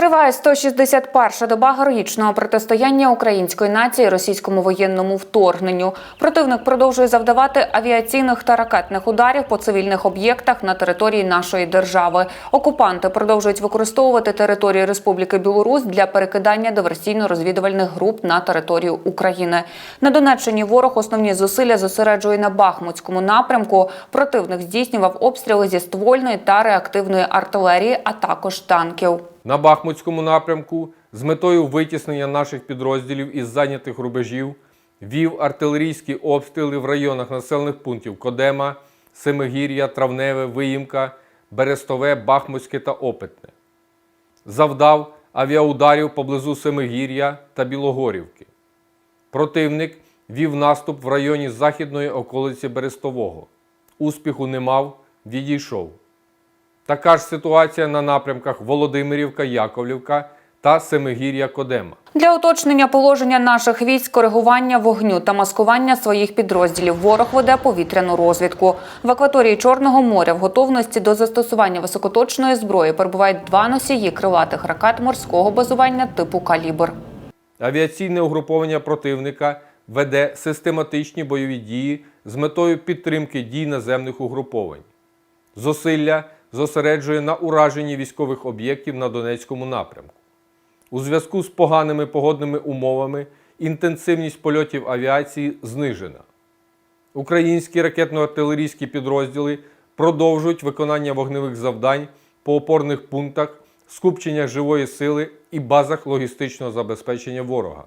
Триває 161-ша доба героїчного протистояння української нації російському воєнному вторгненню. Противник продовжує завдавати авіаційних та ракетних ударів по цивільних об'єктах на території нашої держави. Окупанти продовжують використовувати територію Республіки Білорусь для перекидання диверсійно-розвідувальних груп на територію України. На Донеччині ворог основні зусилля зосереджує на Бахмутському напрямку. Противник здійснював обстріли зі ствольної та реактивної артилерії, а також танків. На Бахмутському напрямку з метою витіснення наших підрозділів із зайнятих рубежів вів артилерійські обстріли в районах населених пунктів Кодема, Семигір'я, Травневе, Виїмка, Берестове, Бахмутське та Опитне. Завдав авіаударів поблизу Семигір'я та Білогорівки. Противник вів наступ в районі західної околиці Берестового. Успіху не мав, відійшов. Така ж ситуація на напрямках Володимирівка, Яковлівка та Семигір'я Кодема. Для уточнення положення наших військ, коригування вогню та маскування своїх підрозділів ворог веде повітряну розвідку. В акваторії Чорного моря в готовності до застосування високоточної зброї перебувають два носії крилатих ракет морського базування типу «Калібр». Авіаційне угруповання противника веде систематичні бойові дії з метою підтримки дій наземних угруповань. Зусилля зосереджує на ураженні військових об'єктів на Донецькому напрямку. У зв'язку з поганими погодними умовами інтенсивність польотів авіації знижена. Українські ракетно-артилерійські підрозділи продовжують виконання вогневих завдань по опорних пунктах, скупченнях живої сили і базах логістичного забезпечення ворога.